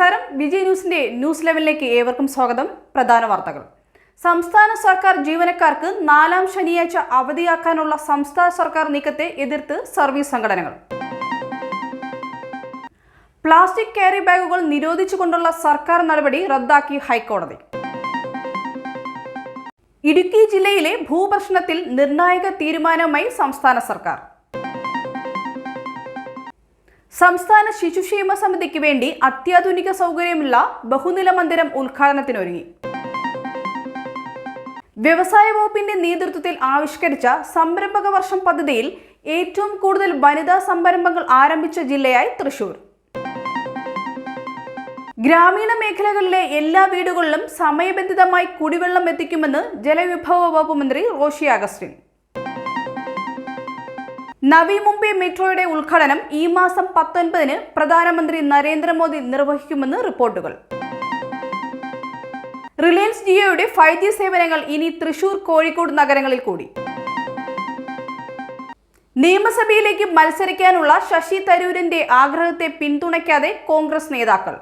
നമസ്കാരം. വിജയ് ന്യൂസിന്റെ ന്യൂസ് ലെവലിലേക്ക് ഏവർക്കും സ്വാഗതം. പ്രധാന വാർത്തകൾ. സംസ്ഥാന സർക്കാർ ജീവനക്കാർക്ക് നാലാം ശനിയാഴ്ച അവധിയാക്കാനുള്ള സംസ്ഥാന സർക്കാർ നീക്കത്തെ എതിർത്ത് സർവീസ് സംഘടനകൾ. പ്ലാസ്റ്റിക് ക്യാരി ബാഗുകൾ നിരോധിച്ചുകൊണ്ടുള്ള സർക്കാർ നടപടി റദ്ദാക്കി ഹൈക്കോടതി. ഇടുക്കി ജില്ലയിലെ ഭൂപ്രശ്നത്തിൽ നിർണായക തീരുമാനവുമായി സംസ്ഥാന സർക്കാർ. സംസ്ഥാന ശിശുക്ഷേമ സമിതിക്ക് വേണ്ടി അത്യാധുനിക സൗകര്യമുള്ള ബഹുനില മന്ദിരം ഉദ്ഘാടനത്തിനൊരുങ്ങി. വ്യവസായ വകുപ്പിന്റെ നേതൃത്വത്തിൽ ആവിഷ്കരിച്ച സംരംഭക വർഷം പദ്ധതിയിൽ ഏറ്റവും കൂടുതൽ വനിതാ സംരംഭങ്ങൾ ആരംഭിച്ച ജില്ലയായി തൃശൂർ. ഗ്രാമീണ മേഖലകളിലെ എല്ലാ വീടുകളിലും സമയബന്ധിതമായി കുടിവെള്ളം എത്തിക്കുമെന്ന് ജലവിഭവ വകുപ്പ് മന്ത്രി റോഷി അഗസ്റ്റിൻ. നവി മുംബൈ മെട്രോയുടെ ഉദ്ഘാടനം ഈ മാസം പത്തൊൻപതിന് പ്രധാനമന്ത്രി നരേന്ദ്രമോദി നിർവഹിക്കുമെന്ന് റിപ്പോർട്ടുകൾ. റിലയൻസ് ജിയോയുടെ ഫൈവ് ജി സേവനങ്ങൾ ഇനി തൃശൂർ കോഴിക്കോട് നഗരങ്ങളിൽ കൂടി. നിയമസഭയിലേക്ക് മത്സരിക്കാനുള്ള ശശി തരൂരിന്റെ ആഗ്രഹത്തെ പിന്തുണയ്ക്കാതെ കോൺഗ്രസ് നേതാക്കൾ.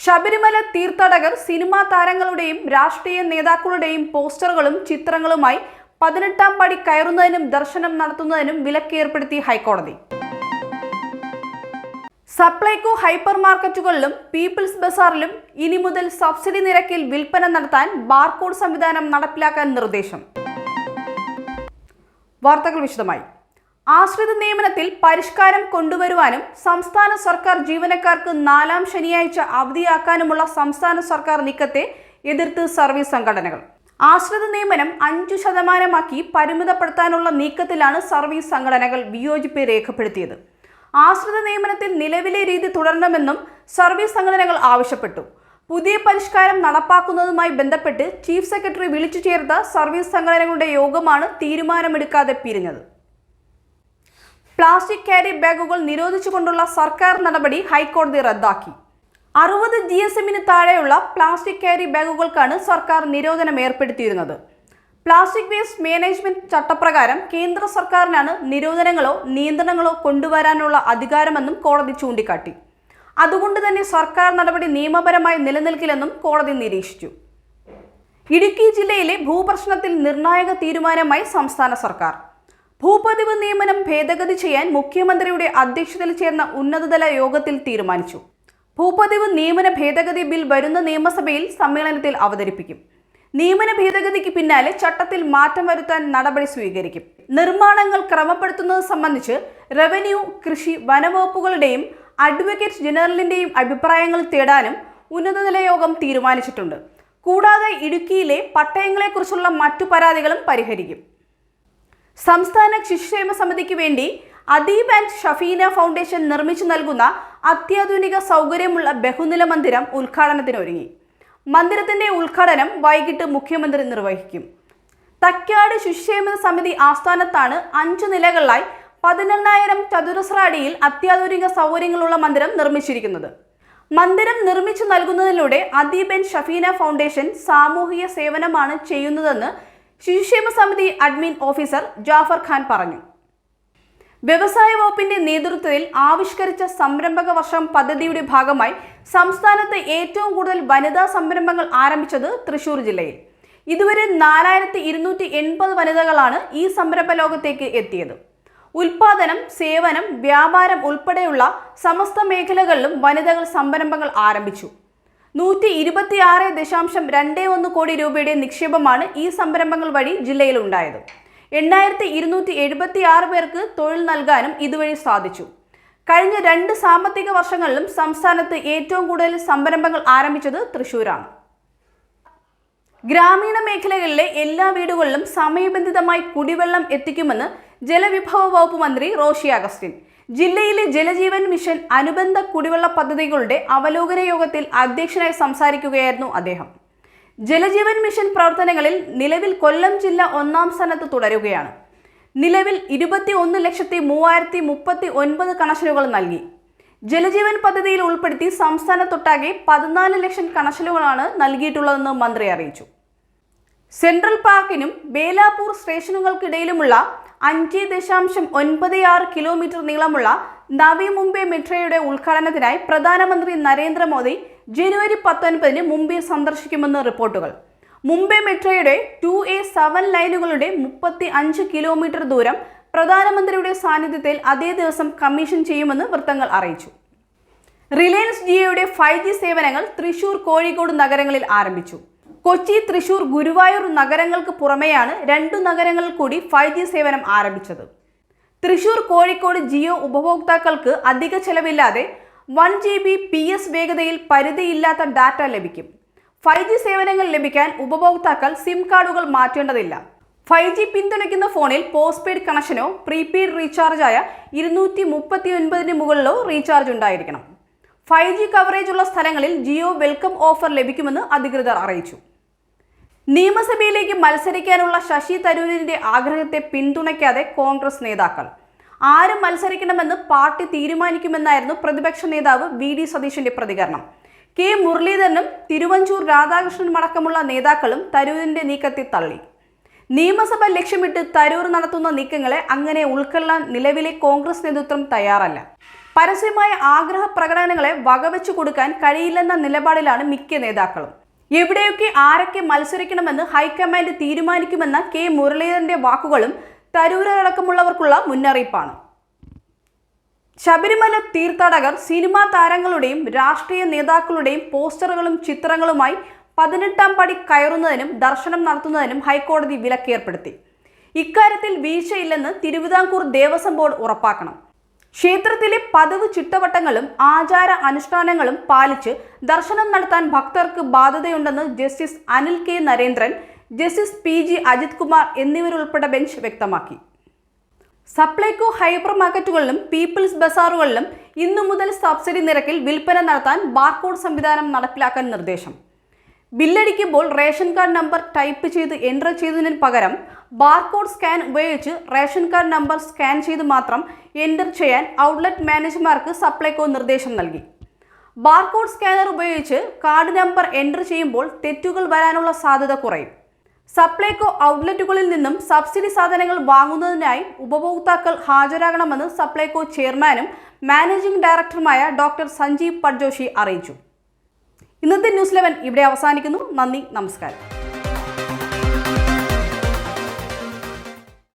ശബരിമല തീർത്ഥാടകർ സിനിമാ താരങ്ങളുടെയും രാഷ്ട്രീയ നേതാക്കളുടെയും പോസ്റ്ററുകളും ചിത്രങ്ങളുമായി പതിനെട്ടാം പടി കയറുന്നതിനും ദർശനം നടത്തുന്നതിനും വിലക്ക് ഏർപ്പെടുത്തി ഹൈക്കോടതി. സപ്ലൈകോ ഹൈപ്പർ മാർക്കറ്റുകളിലും പീപ്പിൾസ് ബസാറിലും ഇനി മുതൽ സബ്സിഡി നിരക്കിൽ വിൽപ്പന നടത്താൻ ബാർകോഡ് സംവിധാനം നടപ്പിലാക്കാൻ നിർദ്ദേശം. വാർത്തകൾ വിശദമായി. ആശ്രിത നിയമനത്തിൽ പരിഷ്കാരം കൊണ്ടുവരുവാനും സംസ്ഥാന സർക്കാർ ജീവനക്കാർക്ക് നാലാം ശനിയാഴ്ച അവധിയാക്കാനുമുള്ള സംസ്ഥാന സർക്കാർ നീക്കത്തെ എതിർത്ത് സർവീസ് സംഘടനകൾ. ആശ്രിത നിയമനം അഞ്ചു ശതമാനമാക്കി പരിമിതപ്പെടുത്താനുള്ള നീക്കത്തിലാണ് സർവീസ് സംഘടനകൾ വിയോജിപ്പ് രേഖപ്പെടുത്തിയത്. ആശ്രിത നിയമനത്തിൽ നിലവിലെ രീതി തുടരണമെന്നും സർവീസ് സംഘടനകൾ ആവശ്യപ്പെട്ടു. പുതിയ പരിഷ്കാരം നടപ്പാക്കുന്നതുമായി ബന്ധപ്പെട്ട് ചീഫ് സെക്രട്ടറി വിളിച്ചു ചേർത്ത സർവീസ് സംഘടനകളുടെ യോഗമാണ് തീരുമാനമെടുക്കാതെ പിരിഞ്ഞത്. പ്ലാസ്റ്റിക് ക്യാരി ബാഗുകൾ നിരോധിച്ചുകൊണ്ടുള്ള സർക്കാർ നടപടി ഹൈക്കോടതി റദ്ദാക്കി. അറുപത് ജി എസ് എമ്മിന് താഴെയുള്ള പ്ലാസ്റ്റിക് കാരി ബാഗുകൾക്കാണ് സർക്കാർ നിരോധനം ഏർപ്പെടുത്തിയിരുന്നത്. പ്ലാസ്റ്റിക് വേസ്റ്റ് മാനേജ്മെന്റ് ചട്ടപ്രകാരം കേന്ദ്ര സർക്കാരിനാണ് നിരോധനങ്ങളോ നിയന്ത്രണങ്ങളോ കൊണ്ടുവരാനുള്ള അധികാരമെന്നും കോടതി ചൂണ്ടിക്കാട്ടി. അതുകൊണ്ട് തന്നെ സർക്കാർ നടപടി നിയമപരമായി നിലനിൽക്കില്ലെന്നും കോടതി നിരീക്ഷിച്ചു. ഇടുക്കി ജില്ലയിലെ ഭൂപ്രശ്നത്തിൽ നിർണായക തീരുമാനമായി സംസ്ഥാന സർക്കാർ. ഭൂപതിവ് നിയമനം ഭേദഗതി ചെയ്യാൻ മുഖ്യമന്ത്രിയുടെ അധ്യക്ഷതയിൽ ചേർന്ന ഉന്നതതല യോഗത്തിൽ തീരുമാനിച്ചു. ഭൂപതിവ് നിയമന ഭേദഗതി ബിൽ വരുന്ന നിയമസഭയിൽ സമ്മേളനത്തിൽ അവതരിപ്പിക്കും. നിയമന ഭേദഗതിക്ക് പിന്നാലെ ചട്ടത്തിൽ മാറ്റം വരുത്താൻ നടപടി സ്വീകരിക്കും. നിർമ്മാണങ്ങൾ ക്രമപ്പെടുത്തുന്നത് സംബന്ധിച്ച് റവന്യൂ കൃഷി വനവകുപ്പുകളുടെയും അഡ്വക്കേറ്റ് ജനറലിന്റെയും അഭിപ്രായങ്ങൾ തേടാനും ഉന്നതതല യോഗം തീരുമാനിച്ചിട്ടുണ്ട്. കൂടാതെ ഇടുക്കിയിലെ പട്ടയങ്ങളെക്കുറിച്ചുള്ള മറ്റു പരാതികളും പരിഹരിക്കും. സംസ്ഥാന ശിശുക്ഷേമ സമിതിക്ക് വേണ്ടി അദീബ് ആൻഡ് ഷഫീന ഫൗണ്ടേഷൻ നിർമ്മിച്ചു നൽകുന്ന അത്യാധുനിക സൗകര്യമുള്ള ബഹുനില മന്ദിരം ഉദ്ഘാടനത്തിനൊരുങ്ങി. മന്ദിരത്തിന്റെ ഉദ്ഘാടനം വൈകിട്ട് മുഖ്യമന്ത്രി നിർവഹിക്കും. തക്കാട് ശുശേമ സമിതി ആസ്ഥാനത്താണ് അഞ്ചു നിലകളിലായി പതിനെണ്ണായിരം ചതുരശ്ര അടിയിൽ അത്യാധുനിക സൗകര്യങ്ങളുള്ള മന്ദിരം നിർമ്മിച്ചിരിക്കുന്നത്. മന്ദിരം നിർമ്മിച്ചു നൽകുന്നതിലൂടെ അദീബ് ആൻഡ് ഷഫീന ഫൗണ്ടേഷൻ സാമൂഹിക സേവനമാണ് ചെയ്യുന്നതെന്ന് ശിശുക്ഷേമ സമിതി അഡ്മിൻ ഓഫീസർ ജാഫർ ഖാൻ പറഞ്ഞു. വ്യവസായ വകുപ്പിന്റെ നേതൃത്വത്തിൽ ആവിഷ്കരിച്ച സംരംഭക വർഷം പദ്ധതിയുടെ ഭാഗമായി സംസ്ഥാനത്ത് ഏറ്റവും കൂടുതൽ വനിതാ സംരംഭങ്ങൾ ആരംഭിച്ചത് തൃശൂർ ജില്ലയിൽ. ഇതുവരെ നാലായിരത്തി ഇരുന്നൂറ്റി എൺപത് വനിതകളാണ് ഈ സംരംഭ ലോകത്തേക്ക് എത്തിയത്. ഉൽപാദനം സേവനം വ്യാപാരം ഉൾപ്പെടെയുള്ള സമസ്ത മേഖലകളിലും വനിതകൾ സംരംഭങ്ങൾ ആരംഭിച്ചു. നൂറ്റി ഇരുപത്തിയാറ് ദശാംശം രണ്ട് ഒന്ന് കോടി രൂപയുടെ നിക്ഷേപമാണ് ഈ സംരംഭങ്ങൾ വഴി ജില്ലയിൽ ഉണ്ടായത്. എണ്ണായിരത്തി ഇരുന്നൂറ്റി എഴുപത്തി ആറ് പേർക്ക് തൊഴിൽ നൽകാനും ഇതുവഴി സാധിച്ചു. കഴിഞ്ഞ രണ്ട് സാമ്പത്തിക വർഷങ്ങളിലും സംസ്ഥാനത്ത് ഏറ്റവും കൂടുതൽ സംരംഭങ്ങൾ ആരംഭിച്ചത് തൃശൂരാണ്. ഗ്രാമീണ മേഖലകളിലെ എല്ലാ വീടുകളിലും സമയബന്ധിതമായി കുടിവെള്ളം എത്തിക്കുമെന്ന് ജലവിഭവ വകുപ്പ് മന്ത്രി റോഷി അഗസ്റ്റിൻ. ജില്ലയിലെ ജലജീവൻ മിഷൻ അനുബന്ധ കുടിവെള്ള പദ്ധതികളുടെ അവലോകന യോഗത്തിൽ അധ്യക്ഷനായി സംസാരിക്കുകയായിരുന്നു അദ്ദേഹം. ജലജീവൻ മിഷൻ പ്രവർത്തനങ്ങളിൽ നിലവിൽ കൊല്ലം ജില്ല ഒന്നാം സ്ഥാനത്ത് തുടരുകയാണ്. നിലവിൽ ഇരുപത്തി ഒന്ന് ലക്ഷത്തി മൂവായിരത്തി മുപ്പത്തി ഒൻപത് കണക്ഷനുകൾ നൽകി. ജലജീവൻ പദ്ധതിയിൽ ഉൾപ്പെടുത്തി സംസ്ഥാനത്തൊട്ടാകെ പതിനാല് ലക്ഷം കണക്ഷനുകളാണ് നൽകിയിട്ടുള്ളതെന്ന് മന്ത്രി അറിയിച്ചു. സെൻട്രൽ പാർക്കിനും ബേലാപൂർ സ്റ്റേഷനുകൾക്കിടയിലുമുള്ള അഞ്ച് ദശാംശം ഒൻപത് ആറ് കിലോമീറ്റർ നീളമുള്ള നവി മുംബൈ മെട്രോയുടെ ഉദ്ഘാടനത്തിനായി പ്രധാനമന്ത്രി നരേന്ദ്രമോദി ജനുവരി പത്തൊൻപതിന് മുംബൈ സന്ദർശിക്കുമെന്ന് റിപ്പോർട്ടുകൾ. മുംബൈ മെട്രോയുടെ ടു എ സെവൻ ലൈനുകളുടെ മുപ്പത്തി അഞ്ച് കിലോമീറ്റർ ദൂരം പ്രധാനമന്ത്രിയുടെ സാന്നിധ്യത്തിൽ അതേ ദിവസം കമ്മീഷൻ ചെയ്യുമെന്ന് വൃത്തങ്ങൾ അറിയിച്ചു. റിലയൻസ് ജിയോയുടെ ഫൈവ് ജി സേവനങ്ങൾ തൃശൂർ കോഴിക്കോട് നഗരങ്ങളിൽ ആരംഭിച്ചു. കൊച്ചി തൃശൂർ ഗുരുവായൂർ നഗരങ്ങൾക്ക് പുറമെയാണ് രണ്ടു നഗരങ്ങളിൽ കൂടി ഫൈവ് ജി സേവനം ആരംഭിച്ചത്. തൃശൂർ കോഴിക്കോട് ജിയോ ഉപഭോക്താക്കൾക്ക് അധിക ചെലവില്ലാതെ one G B P S വേഗതയിൽ പരിധിയില്ലാത്ത ഡാറ്റ ലഭിക്കും. ഫൈവ് ജി സേവനങ്ങൾ ലഭിക്കാൻ ഉപഭോക്താക്കൾ സിം കാർഡുകൾ മാറ്റേണ്ടതില്ല. ഫൈവ് ജി പിന്തുണയ്ക്കുന്ന ഫോണിൽ പോസ്റ്റ് പെയ്ഡ് കണക്ഷനോ പ്രീപെയ്ഡ് റീചാർജായ ഇരുന്നൂറ്റി മുപ്പത്തി ഒൻപതിന് മുകളിലോ റീചാർജ് ഉണ്ടായിരിക്കണം. ഫൈവ് ജി കവറേജ് ഉള്ള സ്ഥലങ്ങളിൽ ജിയോ വെൽക്കം ഓഫർ ലഭിക്കുമെന്ന് അധികൃതർ അറിയിച്ചു. നിയമസഭയിലേക്ക് മത്സരിക്കാനുള്ള ശശി തരൂരിന്റെ ആഗ്രഹത്തെ പിന്തുണയ്ക്കാതെ കോൺഗ്രസ് നേതാക്കൾ ആര് മത്സരിക്കണമെന്ന് പാർട്ടി തീരുമാനിക്കുമെന്നായിരുന്നു പ്രതിപക്ഷ നേതാവ് വി ഡി സതീശന്റെ പ്രതികരണം. കെ മുരളീധരനും തിരുവഞ്ചൂർ രാധാകൃഷ്ണനും അടക്കമുള്ള നേതാക്കളും തരൂരിന്റെ നീക്കത്തെ തള്ളി. നിയമസഭ ലക്ഷ്യമിട്ട് തരൂർ നടത്തുന്ന നീക്കങ്ങളെ അങ്ങനെ ഉൾക്കൊള്ളാൻ നിലവിലെ കോൺഗ്രസ് നേതൃത്വം തയ്യാറല്ല. പരസ്യമായ ആഗ്രഹ പ്രകടനങ്ങളെ വകവെച്ചു കൊടുക്കാൻ കഴിയില്ലെന്ന നിലപാടിലാണ് മിക്ക നേതാക്കളും. എവിടെയൊക്കെ ആരൊക്കെ മത്സരിക്കണമെന്ന് ഹൈക്കമാൻഡ് തീരുമാനിക്കുമെന്ന കെ മുരളീധരന്റെ വാക്കുകളും തരൂരടക്കമുള്ളവർക്കുള്ള മുന്നറിയിപ്പാണ്. ശബരിമല തീർത്ഥാടകർ സിനിമാ താരങ്ങളുടെയും രാഷ്ട്രീയ നേതാക്കളുടെയും പോസ്റ്ററുകളും ചിത്രങ്ങളുമായി പതിനെട്ടാം പടി കയറുന്നതിനും ദർശനം നടത്തുന്നതിനും ഹൈക്കോടതി വിലക്കേർപ്പെടുത്തി. ഇക്കാര്യത്തിൽ വീഴ്ചയില്ലെന്ന് തിരുവിതാംകൂർ ദേവസ്വം ബോർഡ് ഉറപ്പാക്കണം. ക്ഷേത്രത്തിലെ പതിവ് ചിട്ടവട്ടങ്ങളും ആചാര അനുഷ്ഠാനങ്ങളും പാലിച്ച് ദർശനം നടത്താൻ ഭക്തർക്ക് ബാധ്യതയുണ്ടെന്ന് Justice Anil K Narendran Justice P G Ajith Kumar എന്നിവരുൾപ്പെട്ട bench വ്യക്തമാക്കി. സപ്ലൈകോ ഹൈപ്പർ മാർക്കറ്റുകളിലും പീപ്പിൾസ് ബസാറുകളിലും ഇന്നു മുതൽ സബ്സിഡി നിരക്കിൽ വിൽപ്പന നടത്താൻ ബാർകോഡ് സംവിധാനം നടപ്പിലാക്കാൻ നിർദ്ദേശം. ബില്ലടിക്കുമ്പോൾ റേഷൻ കാർഡ് നമ്പർ ടൈപ്പ് ചെയ്ത് എന്റർ ചെയ്തതിന് പകരം ബാർകോഡ് സ്കാൻ ഉപയോഗിച്ച് റേഷൻ കാർഡ് നമ്പർ സ്കാൻ ചെയ്ത് മാത്രം എന്റർ ചെയ്യാൻ ഔട്ട്ലെറ്റ് മാനേജർമാർക്ക് സപ്ലൈകോ നിർദ്ദേശം നൽകി. ബാർകോഡ് സ്കാനർ ഉപയോഗിച്ച് കാർഡ് നമ്പർ എന്റർ ചെയ്യുമ്പോൾ തെറ്റുകൾ വരാനുള്ള സാധ്യത കുറയും. സപ്ലൈകോ ഔട്ട്ലെറ്റുകളിൽ നിന്നും സബ്സിഡി സാധനങ്ങൾ വാങ്ങുന്നതിനായി ഉപഭോക്താക്കൾ ഹാജരാകണമെന്ന് സപ്ലൈകോ ചെയർമാനും മാനേജിംഗ് ഡയറക്ടറുമായ ഡോക്ടർ സഞ്ജീവ് പഡ്ജോഷി അറിയിച്ചു. ഇന്നത്തെ ന്യൂസ് ലെവൻ ഇവിടെ അവസാനിക്കുന്നു. നന്ദി നമസ്കാരം.